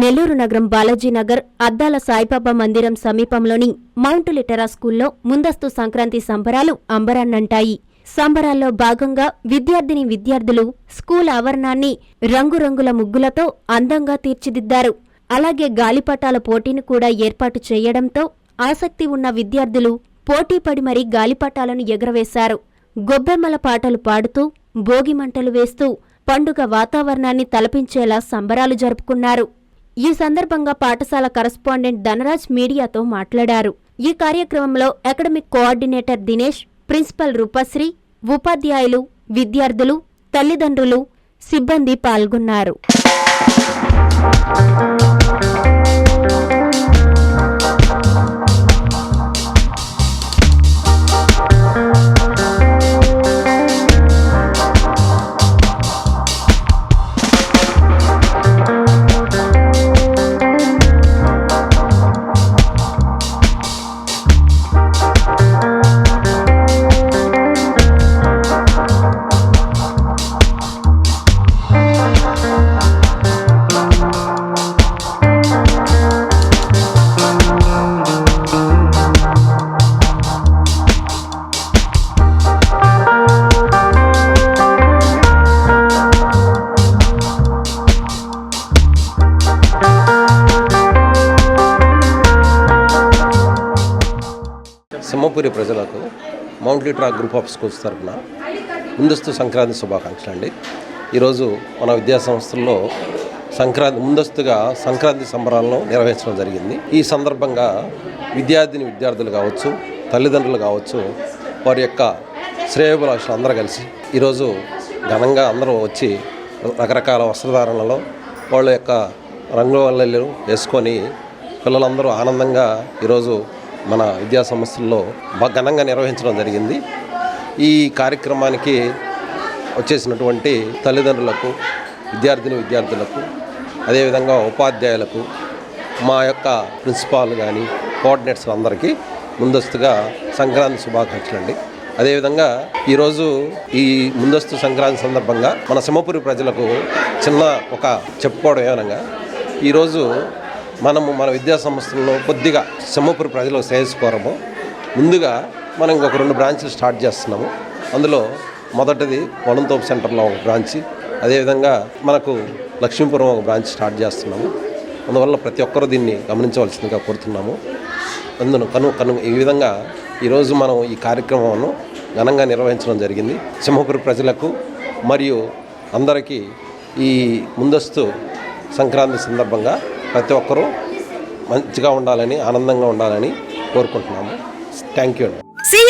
నెల్లూరు నగరం బాలాజీనగర్ అద్దాల సాయిబాబా మందిరం సమీపంలోని మౌంట్ లిటరా స్కూల్లో ముందస్తు సంక్రాంతి సంబరాలు అంబరాన్నంటాయి. సంబరాల్లో భాగంగా విద్యార్థిని విద్యార్థులు స్కూల్ ఆవరణాన్ని రంగురంగుల ముగ్గులతో అందంగా తీర్చిదిద్దారు. అలాగే గాలిపటాల పోటీని కూడా ఏర్పాటు చేయడంతో ఆసక్తి ఉన్న విద్యార్థులు పోటీపడి మరీ గాలిపటాలను ఎగరవేశారు. గొబ్బెమ్మల పాటలు పాడుతూ భోగిమంటలు వేస్తూ పండుగ వాతావరణాన్ని తలపించేలా సంబరాలు జరుపుకున్నారు. ఈ సందర్భంగా పాఠశాల కరస్పాండెంట్ ధనరాజ్ మీడియాతో మాట్లాడారు. ఈ కార్యక్రమంలో academic coordinator Dinesh principal Rupasri ఉపాధ్యాయులు విద్యార్థులు తల్లిదండ్రులు సిబ్బంది పాల్గొన్నారు. సింహపురి ప్రజలకు Mount Litera group of schools తరఫున ముందస్తు సంక్రాంతి శుభాకాంక్షలు అండి. ఈరోజు మన విద్యాసంస్థల్లో సంక్రాంతి ముందస్తుగా సంక్రాంతి సంబరాలను నిర్వహించడం జరిగింది. ఈ సందర్భంగా విద్యార్థిని విద్యార్థులు కావచ్చు తల్లిదండ్రులు కావచ్చు వారి యొక్క శ్రేయోభిలాషులు అందరూ కలిసి ఈరోజు ఘనంగా అందరూ వచ్చి రకరకాల వస్త్రధారణలో వాళ్ళ యొక్క రంగువల్లలు వేసుకొని పిల్లలందరూ ఆనందంగా ఈరోజు మన విద్యా సంస్థల్లో బాగా ఘనంగా నిర్వహించడం జరిగింది. ఈ కార్యక్రమానికి వచ్చేసినటువంటి తల్లిదండ్రులకు విద్యార్థిని విద్యార్థులకు అదేవిధంగా ఉపాధ్యాయులకు మా యొక్క ప్రిన్సిపాల్ కానీ కోఆర్డినేటర్స్ అందరికీ ముందస్తుగా సంక్రాంతి శుభాకాంక్షలు అండి. అదేవిధంగా ఈరోజు ఈ ముందస్తు సంక్రాంతి సందర్భంగా మన సింహపురి ప్రజలకు చిన్న ఒక చెప్పుకోవడం ఏమనగా ఈరోజు మనము మన విద్యా సంస్థల్లో కొద్దిగా సింహపురి ప్రజలకు శ్రేయస్కోరము. ముందుగా మనం ఇంకొక రెండు బ్రాంచ్లు స్టార్ట్ చేస్తున్నాము. అందులో మొదటిది వనంతోపు సెంటర్లో ఒక బ్రాంచి. అదేవిధంగా మనకు లక్ష్మీపురం ఒక బ్రాంచ్ స్టార్ట్ చేస్తున్నాము. అందువల్ల ప్రతి ఒక్కరూ దీన్ని గమనించవలసిందిగా కోరుతున్నాము. అందును కను కను ఈ విధంగా ఈరోజు మనం ఈ కార్యక్రమాలను ఘనంగా నిర్వహించడం జరిగింది. సింహపురి ప్రజలకు మరియు అందరికీ ఈ ముందస్తు సంక్రాంతి సందర్భంగా ప్రతి ఒక్కరూ మంచిగా ఉండాలని ఆనందంగా ఉండాలని కోరుకుంటున్నాము. థ్యాంక్ యూ అండి.